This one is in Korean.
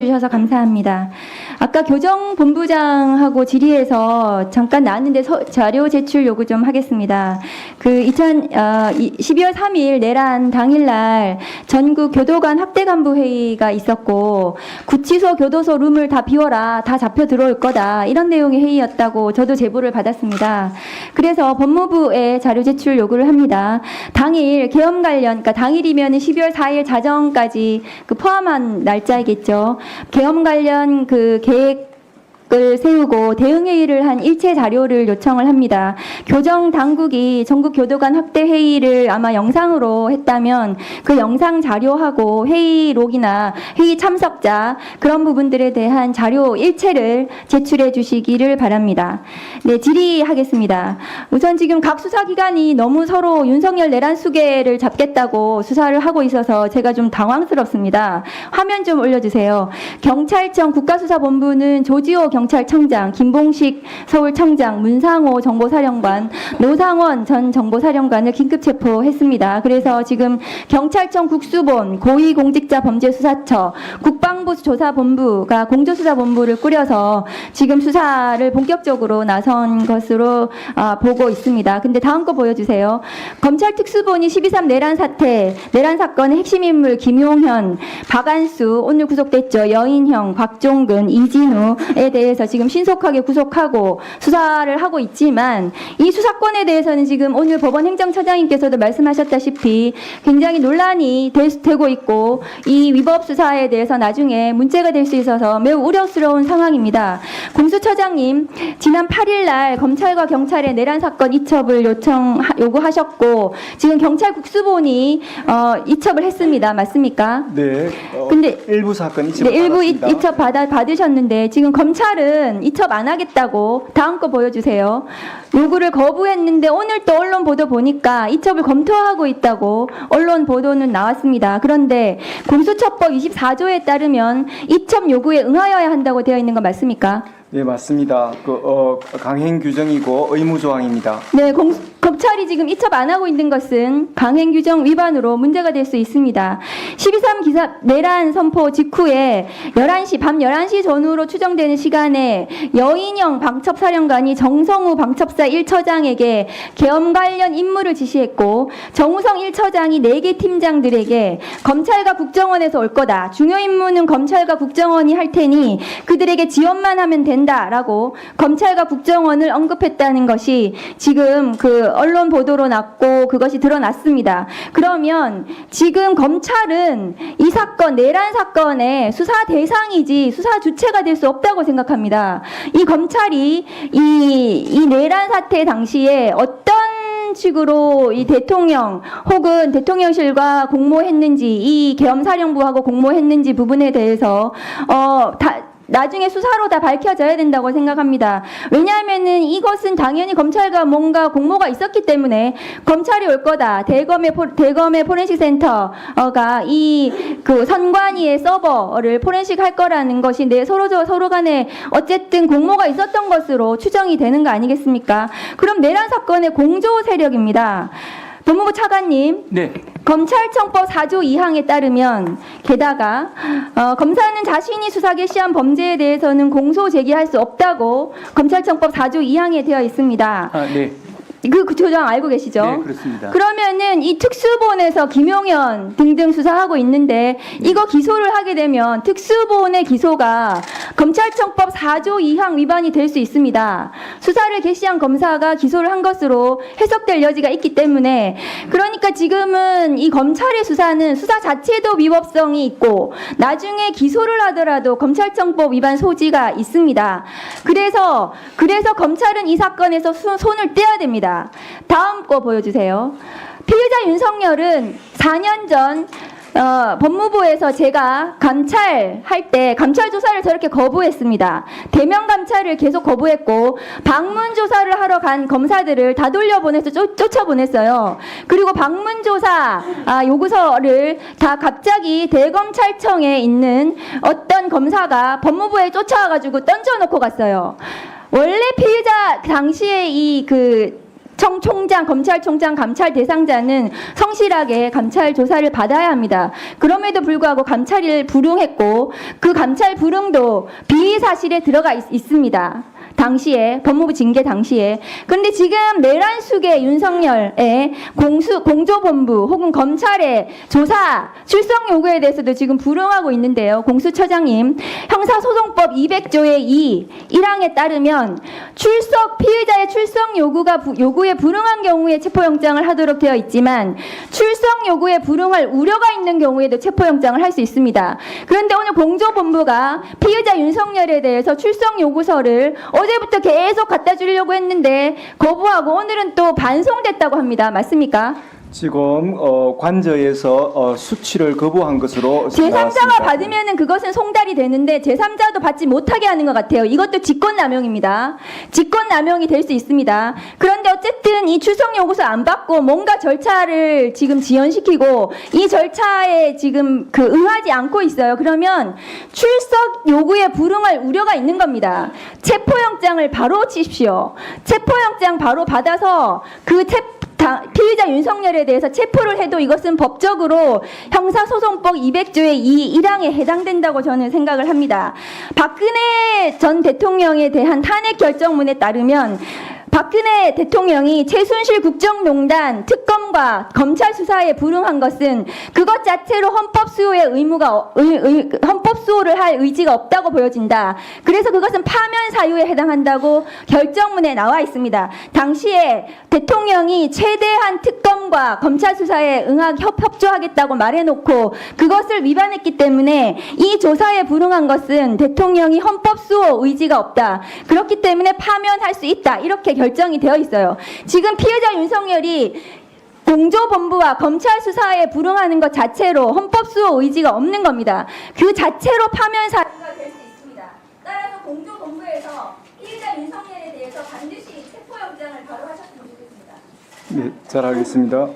주셔서 감사합니다. 아까 교정본부장하고 질의해서 잠깐 나왔는데 서- 자료 제출 요구 좀 하겠습니다. 그 2000, 어, 이- 12월 3일 내란 당일날 전국 교도관 학대 간부 회의가 있었고 구치소 교도소 룸을 다 비워라 다 잡혀 들어올 거다 이런 내용의 회의였다고 저도 제보를 받았습니다. 그래서 법무부에 자료 제출 요구를 합니다. 당일 계엄 관련 그러니까 당일이면 12월 4일 자정까지 그 포함한 날짜이겠죠. 계엄 관련 그 계획 을 세우고 대응 회의를 한 일체 자료를 요청을 합니다. 교정 당국이 전국 교도관 확대 회의를 아마 영상으로 했다면 그 영상 자료하고 회의록이나 회의 참석자 그런 부분들에 대한 자료 일체를 제출해 주시기를 바랍니다. 네, 질의하겠습니다. 우선 지금 각 수사기관이 너무 서로 윤석열 내란 수계를 잡겠다고 수사를 하고 있어서 제가 좀 당황스럽습니다. 화면 좀 올려주세요. 경찰청 국가수사본부는 조지호 경 찰청장, 김봉식 서울청장, 문상호 정보사령관, 노상원 전 정보사령관을 긴급 체포했습니다. 그래서 지금 경찰청 국수본, 고위공직자범죄수사처, 국방부 조사본부가 공조수사본부를 꾸려서 지금 수사를 본격적으로 나선 것으로 아, 보고 있습니다. 근데 다음 거 보여주세요. 검찰 특수본이 12.3 내란 사태, 내란 사건의 핵심 인물 김용현, 박안수 오늘 구속됐죠. 여인형, 곽종근, 이진우에 대해 서 지금 신속하게 구속하고 수사를 하고 있지만 이 수사권에 대해서는 지금 오늘 법원 행정처장님께서도 말씀하셨다시피 굉장히 논란이 되, 되고 있고 이 위법 수사에 대해서 나중에 문제가 될 수 있어서 매우 우려스러운 상황입니다. 공수처장님 지난 8일 날 검찰과 경찰의 내란 사건 이첩을 요청 요구하셨고 지금 경찰 국수본이 어, 이첩을 했습니다. 맞습니까? 네. 어, 근데- 일부 사건 이첩 네, 일부 이-. 이첩 받아, 받으셨는데 지금 검찰은 이첩 안 하겠다고 다음 거 보여 주세요. 요구를 거부했는데 오늘 또 언론 보도 보니까 이첩을 검토하고 있다고 언론 보도는 나왔습니다. 그런데 공수처법 24조에 따르면 이첩 요구에 응하여야 한다고 되어 있는 거 맞습니까? 네, 맞습니다. 그 어, 강행 규정이고 의무 조항입니다. 네, 공, 검찰이 지금 이첩 안 하고 있는 것은 강행 규정 위반으로 문제가 될 수 있습니다. 12.3 기사 내란 선포 직후에 11시, 밤 11시 전후로 추정되는 시간에 여인영 방첩사령관이 정성우 방첩사 1처장에게 계엄 관련 임무를 지시했고 정우성 1처장이 4개 팀장들에게 검찰과 국정원에서 올 거다. 중요 임무는 검찰과 국정원이 할 테니 그들에게 지원만 하면 된다라고 검찰과 국정원을 언급했다는 것이 지금 그 언론 보도로 났고 그것이 드러났습니다. 그러면 지금 검찰은 이 사건 내란 사건의 수사 대상이지 수사 주체가 될 수 없다고 생각합니다. 이 검찰이 이, 이 내란 사태 당시에 어떤 식으로 이 대통령 혹은 대통령실과 공모했는지 이 계엄사령부하고 공모했는지 부분에 대해서 어 다, 나중에 수사로 다 밝혀져야 된다고 생각합니다. 왜냐하면은 이것은 당연히 검찰과 뭔가 공모가 있었기 때문에 검찰이 올 거다. 대검의 포, 대검의 포렌식 센터가 이 그 선관위의 서버를 포렌식 할 거라는 것이 내 서로 저 서로 간에 어쨌든 공모가 있었던 것으로 추정이 되는 거 아니겠습니까? 그럼 내란 사건의 공조 세력입니다. 법무부 차관님, 네, 검찰청법 4조 2항에 따르면 게다가 어, 검사는 자신이 수사 개시한 범죄에 대해서는 공소 제기할 수 없다고 검찰청법 4조 2항에 되어 있습니다. 아, 네, 그, 그 조정 알고 계시죠? 네, 그렇습니다. 그러면은 이 특수본에서 김용현 등등 수사하고 있는데 이거 기소를 하게 되면 특수본의 기소가 검찰청법 4조 2항 위반이 될 수 있습니다. 수사를 개시한 검사가 기소를 한 것으로 해석될 여지가 있기 때문에 그러니까 지금은 이 검찰의 수사는 수사 자체도 위법성이 있고 나중에 기소를 하더라도 검찰청법 위반 소지가 있습니다. 그래서 그래서 검찰은 이 사건에서 수- 손을 떼야 됩니다. 다음 거 보여주세요. 피의자 윤석열은 4년 전 어, 법무부에서 제가 감찰할 때 감찰 조사를 저렇게 거부했습니다. 대면 감찰을 계속 거부했고 방문 조사를 하러 간 검사들을 다 돌려보내서 쫓, 쫓아보냈어요. 그리고 방문 조사 아, 요구서를 다 갑자기 대검찰청에 있는 어떤 검사가 법무부에 쫓아와가지고 던져놓고 갔어요. 원래 피의자 당시에 이그 청 총장, 검찰총장, 감찰 대상자는 성실하게 감찰 조사를 받아야 합니다. 그럼에도 불구하고 감찰을 불응했고 그 감찰 불응도 비의 사실에 들어가 있, 있습니다. 당시에 법무부 징계 당시에 그런데 지금 내란숙의 윤석열의 공수 공조본부 혹은 검찰의 조사 출석 요구에 대해서도 지금 불응하고 있는데요. 공수처장님 형사소송법 200조의 2 1항에 따르면 출석 피해자의 출석 요구가 부- 요구에 불응한 경우에 체포영장을 하도록 되어 있지만 출석 요구에 불응할 우려가 있는 경우에도 체포영장을 할 수 있습니다. 그런데 오늘 공조본부가 피해자 윤석열에 대해서 출석 요구서를 어제 부터 계속 갖다 주려고 했는데 거부하고 오늘은 또 반송됐다고 합니다. 맞습니까? 지금 어, 관저에서 어, 수치를 거부한 것으로 제3자가 나왔습니다. 받으면은 그것은 송달이 되는데 제3자도 받지 못하게 하는 것 같아요. 이것도 직권남용입니다. 직권남용이 될 수 있습니다. 그런데 어쨌든 이 출석 요구서 안 받고 뭔가 절차를 지금 지연시키고 이 절차에 지금 그 응하지 않고 있어요. 그러면 출석 요구에 불응할 우려가 있는 겁니다. 체포영장을 바로 치십시오. 체포영장 바로 받아서 그 체, 다- 피의자 윤석열에 대해서 체포를 해도 이것은 법적으로 형사소송법 200조의 2 1항에 해당된다고 저는 생각을 합니다. 박근혜 전 대통령에 대한 탄핵 결정문에 따르면 박근혜 대통령이 최순실 국정농단 특검과 검찰 수사에 불응한 것은 그것 자체로 헌법 수호의 의무가 어- 의- 의- 헌법 수호를 할 의지가 없다고 보여진다. 그래서 그것은 파면 사유에 해당한다고 결정문에 나와 있습니다. 당시에 대통령이 최대한 특검과 검찰 수사에 응하 협, 협조하겠다고 말해놓고 그것을 위반했기 때문에 이 조사에 불응한 것은 대통령이 헌법 수호 의지가 없다. 그렇기 때문에 파면할 수 있다. 이렇게 결정이 되어 있어요. 지금 피해자 윤석열이 공조본부와 검찰 수사에 불응하는 것 자체로 헌법 수호 의지가 없는 겁니다. 그 자체로 파면 사유가 될 수 있습니다. 따라서 공조본부에서 피해자 윤석열에 대해서 반드시 체포영장을 바로 하셨으면 좋겠습니다. 네, 잘 알겠습니다.